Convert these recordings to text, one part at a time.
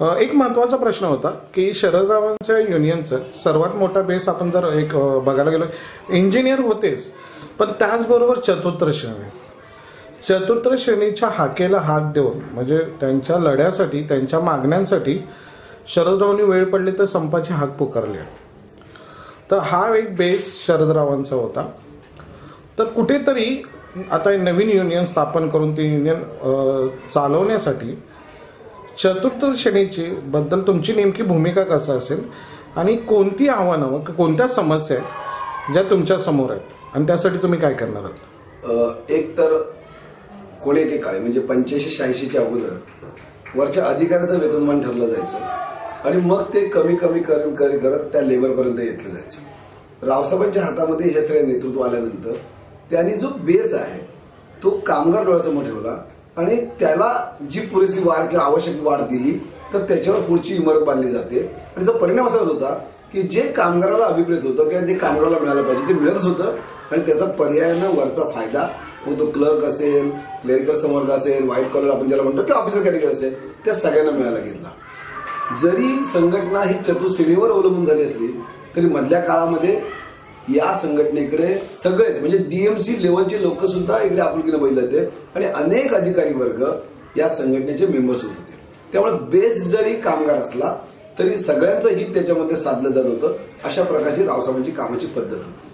एक महत्त्वाचा प्रश्न होता की शरदरावांच्या युनियनचं सर्वात मोठा बेस आपण जर एक बघायला गेलो इंजिनियर होतेच. पण त्याचबरोबर चतुर्थ श्रेणी. चतुर्थ श्रेणीच्या हाकेला हाक देऊन म्हणजे त्यांच्या लढ्यासाठी त्यांच्या मागण्यांसाठी शरदरावांनी वेळ पडली तर संपाची हाक पुकारली. तर हा एक बेस शरदरावांचा होता. तर कुठेतरी आता हे नवीन युनियन स्थापन करून ती युनियन चालवण्यासाठी चतुर्थ श्रेणीची बद्दल तुमची नेमकी भूमिका कसं असेल आणि कोणती आव्हानं व कोणत्या समस्या आहेत ज्या तुमच्यासमोर आहेत? आणि त्यासाठी तुम्ही काय करणार आहात? एक तर कोणी एके काळी म्हणजे पंच्याऐंशी शहाऐंशीच्या अगोदर वरच्या अधिकाऱ्याचं वेतनमान ठरलं जायचं आणि मग ते कमी कमी करून करी करत त्या लेवलपर्यंत येतलं जायचं. रावसाहेबांच्या हातामध्ये हे सगळे नेतृत्व आल्यानंतर त्यांनी जो बेस आहे तो कामगार डोळ्यासमोर ठेवला. आणि त्याला जी पुरेशी वाढ किंवा आवश्यक वाढ दिली तर त्याच्यावर पुढची इमारत बांधली जाते. आणि तो परिणाम असा होत होता की जे कामगाराला अभिप्रेत होतं किंवा जे कामगाराला मिळालं पाहिजे ते मिळतच होतं. आणि त्याचा पर्यायानं वरचा फायदा मग तो क्लर्क असेल क्लेरिकल समर्ग असेल व्हाईट कॉलर आपण ज्याला म्हणतो किंवा ऑफिसर कॅटेगरी असेल त्या सगळ्यांना मिळायला घेतला. जरी संघटना ही चतुश्रेणीवर अवलंबून झाली असली तरी मधल्या काळामध्ये या संघटनेकडे सगळेच म्हणजे डीएमसी लेवलचे लोक सुद्धा इकडे आपुलकीने बघितले होते आणि अनेक अधिकारी वर्ग या संघटनेचे मेंबर्स होत होते त्यामुळे बेस जरी कामगार असला तरी सगळ्यांचं हित त्याच्यामध्ये साधलं जात होतं. अशा प्रकारची रावसाहेबांची कामाची पद्धत होती.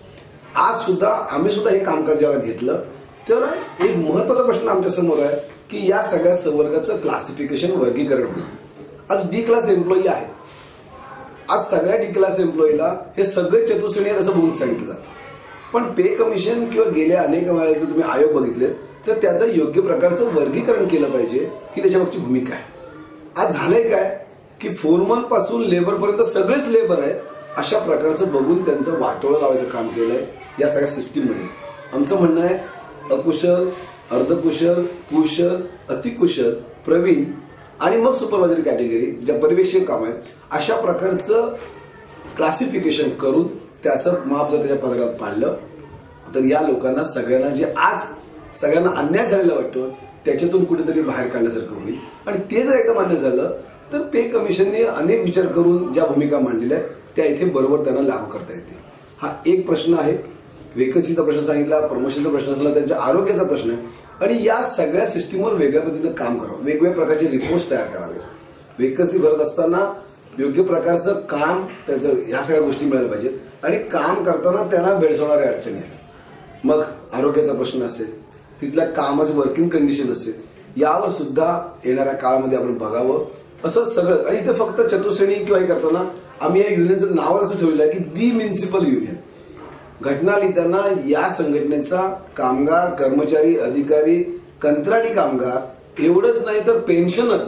आज सुद्धा आम्ही सुद्धा हे कामकाज जेव्हा घेतलं तेव्हा एक महत्त्वाचा प्रश्न आमच्यासमोर आहे की या सगळ्या संवर्गाचं क्लासिफिकेशन वर्गीकरण होईल. आज डी क्लास एम्प्लॉई आहे. आज सगळ्या डी क्लास एम्प्लॉईला हे सगळे चतुश्रेणी आहेत असं म्हणून सांगितलं जातं. पण पे कमिशन किंवा गेल्या अनेक वेळा जर तुम्ही आयोग बघितले तर त्याचं योग्य प्रकारचं वर्गीकरण केलं पाहिजे की त्याच्यामागची भूमिका आहे. आज झालंय काय? की फोरमनपासून लेबर पर्यंत सगळेच लेबर आहेत अशा प्रकारचं बघून त्यांचं वाटोळं लावायचं काम केलंय या सगळ्या सिस्टीममध्ये आमचं म्हणणं आहे अकुशल अर्धकुशल कुशल अतिकुशल प्रवीण आणि मग सुपरवायझरी कॅटेगरी ज्या पर्यवेक्षक काम आहे अशा प्रकारचं क्लासिफिकेशन करून त्याचं माप जर त्याच्या पदरात पाडलं. तर या लोकांना सगळ्यांना जे आज सगळ्यांना अन्याय झालेला वाटतो त्याच्यातून कुठेतरी बाहेर काढल्यासारखं होईल. आणि ते जर एकदा मान्य झालं तर पे कमिशनने अनेक विचार करून ज्या भूमिका मांडलेल्या आहेत त्या इथे बरोबर त्यांना लागू करता येते हा एक प्रश्न आहे. वेकन्सीचा प्रश्न सांगितला प्रमोशनचा प्रश्न असला त्यांच्या आरोग्याचा प्रश्न आहे. आणि या सगळ्या सिस्टीमवर वेगळ्या पद्धतीनं काम करावं. वेगवेगळ्या प्रकारचे रिपोर्ट्स तयार करावे. वेकन्सी भरत असताना योग्य प्रकारचं काम त्याचं ह्या सगळ्या गोष्टी मिळायला पाहिजेत. आणि काम करताना त्यांना भेडसवणाऱ्या अडचणी आहेत. मग आरोग्याचा प्रश्न असेल तिथल्या कामाचं वर्किंग कंडिशन असेल यावर सुद्धा येणाऱ्या काळामध्ये आपण बघावं. असं सगळं आणि इथे फक्त चतुश्रेणी किंवा हे करताना आम्ही या युनियनचं नाव असं ठेवलेलं आहे की दी म्युन्सिपल युनियन घटना लिहिताना या संघटनेचा कामगार कर्मचारी अधिकारी कंत्राटी कामगार एवढंच नाही तर पेन्शनर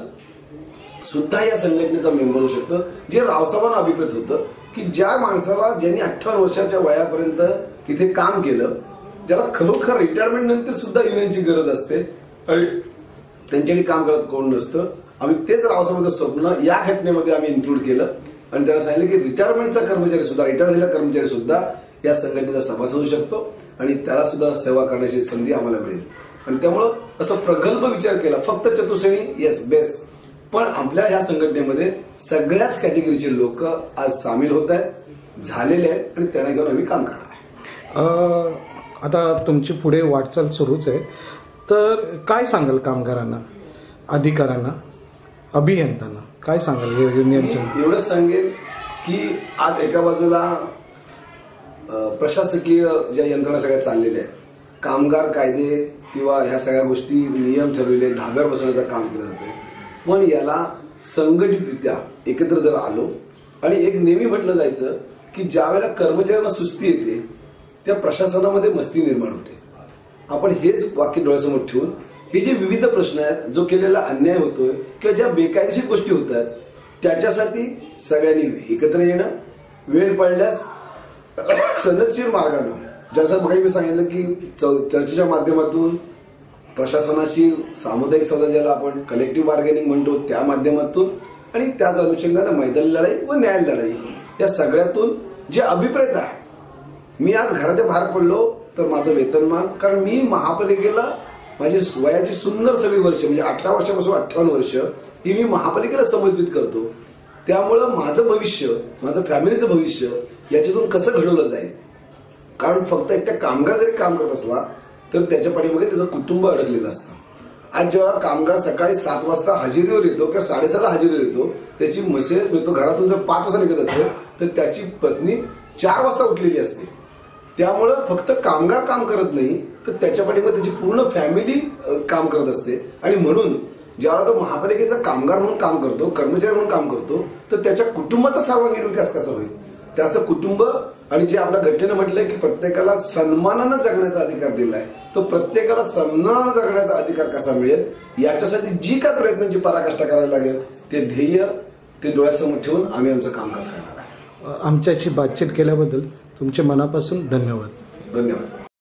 सुद्धा या संघटनेचा मेंबर होऊ शकतं. जे रावसाहेबांना अभिप्रेत होतं की ज्या माणसाला ज्यांनी अठ्ठावन्न वर्षाच्या वयापर्यंत तिथे काम केलं ज्याला खरोखर रिटायरमेंट नंतर सुद्धा युनियनची गरज असते आणि त्यांच्याकडे काम करत कोण नसतं. आम्ही तेच रावसाहेबांचं स्वप्न या घटनेमध्ये आम्ही इन्क्लूड केलं. आणि त्यांना सांगितलं की रिटायरमेंटचा कर्मचारी सुद्धा रिटायर झालेला कर्मचारी सुद्धा या संघटनेचा सभासद होऊ शकतो आणि त्याला सुद्धा सेवा करण्याची संधी आम्हाला मिळेल. आणि त्यामुळं असं प्रगल्भ विचार केला फक्त चतुश्रेणी येस बेस्ट पण आपल्या ह्या संघटनेमध्ये सगळ्याच कॅटेगरीचे लोक आज सामील होत आहेत झालेले आहेत आणि त्यांना घेऊन आम्ही काम करणार आहे. आता तुमची पुढे वाटचाल सुरूच आहे. तर काय सांगाल कामगारांना अधिकाऱ्यांना अभियंत्यांना? काय सांगाल हे एवढंच सांगेन की आज एका बाजूला प्रशासकीय ज्या यंत्रणा सगळ्या चाललेल्या आहेत कामगार कायदे किंवा ह्या सगळ्या गोष्टी नियम ठरवलेले धाब्यावर बसवण्याचं काम केलं जातं पण याला संघटितरित्या एकत्र जर आलो आणि एक नेहमी म्हटलं जायचं की ज्या वेळेला कर्मचाऱ्यांना सुस्ती येते त्या प्रशासनामध्ये मस्ती निर्माण होते. आपण हेच वाक्य डोळ्यासमोर ठेवून हे जे विविध प्रश्न आहेत जो केलेला अन्याय होतोय किंवा ज्या बेकायदेशीर गोष्टी होत आहेत त्याच्यासाठी सगळ्यांनी एकत्र येणं वेळ पडल्यास सनदशीर मार्गानं. ज्याचं मग मी सांगितलं की चौ- चर्चेच्या माध्यमातून प्रशासनाशी सामुदायिक सौदा ज्याला आपण कलेक्टिव्ह बार्गेनिंग म्हणतो त्या माध्यमातून आणि त्याच अनुषंगानं मैदान लढाई व न्याय लढाई. या सगळ्यातून जे अभिप्रेत आहे मी आज घराच्या बाहेर पडलो तर माझं वेतनमान कारण मी महापालिकेला माझी वयाची सुंदर सगळी वर्ष म्हणजे अठरा वर्षापासून अठ्ठावन्न वर्ष ही मी महापालिकेला समर्पित करतो. त्यामुळं माझं भविष्य माझं फॅमिलीचं भविष्य याच्यातून कसं घडवलं जाईल? कारण फक्त एकट्या कामगार जरी काम करत असला तर त्याच्या पाठीमागे त्याचं कुटुंब अडकलेलं असतं. आज जेव्हा कामगार सकाळी सात वाजता हजेरीवर येतो किंवा साडेसहाला हजेरीवर येतो त्याची मसेज मिळतो. घरातून जर पाच वाजता निघत असेल तर त्याची पत्नी चार वाजता उठलेली असते. त्यामुळं फक्त कामगार काम करत नाही तर त्याच्या पाठीमध्ये त्याची पूर्ण फॅमिली काम करत असते. आणि म्हणून ज्याला तो महापालिकेचा कामगार म्हणून काम करतो कर्मचारी म्हणून काम करतो तर त्याच्या कुटुंबाचा सर्वांगीण विकास कसा होईल? त्याचं कुटुंब आणि जे आपल्या घटनेनं म्हटलंय की प्रत्येकाला सन्मानानं जगण्याचा अधिकार दिलाय तो प्रत्येकाला सन्मानानं जगण्याचा अधिकार कसा मिळेल याच्यासाठी जी काय प्रयत्नांची पराकाष्ठा करायला लागेल ते ध्येय ते डोळ्यासमोर ठेवून आम्ही आमचं कामकाज करणार आहे आमच्याशी बातचीत केल्याबद्दल तुमचे मनापासून धन्यवाद. धन्यवाद.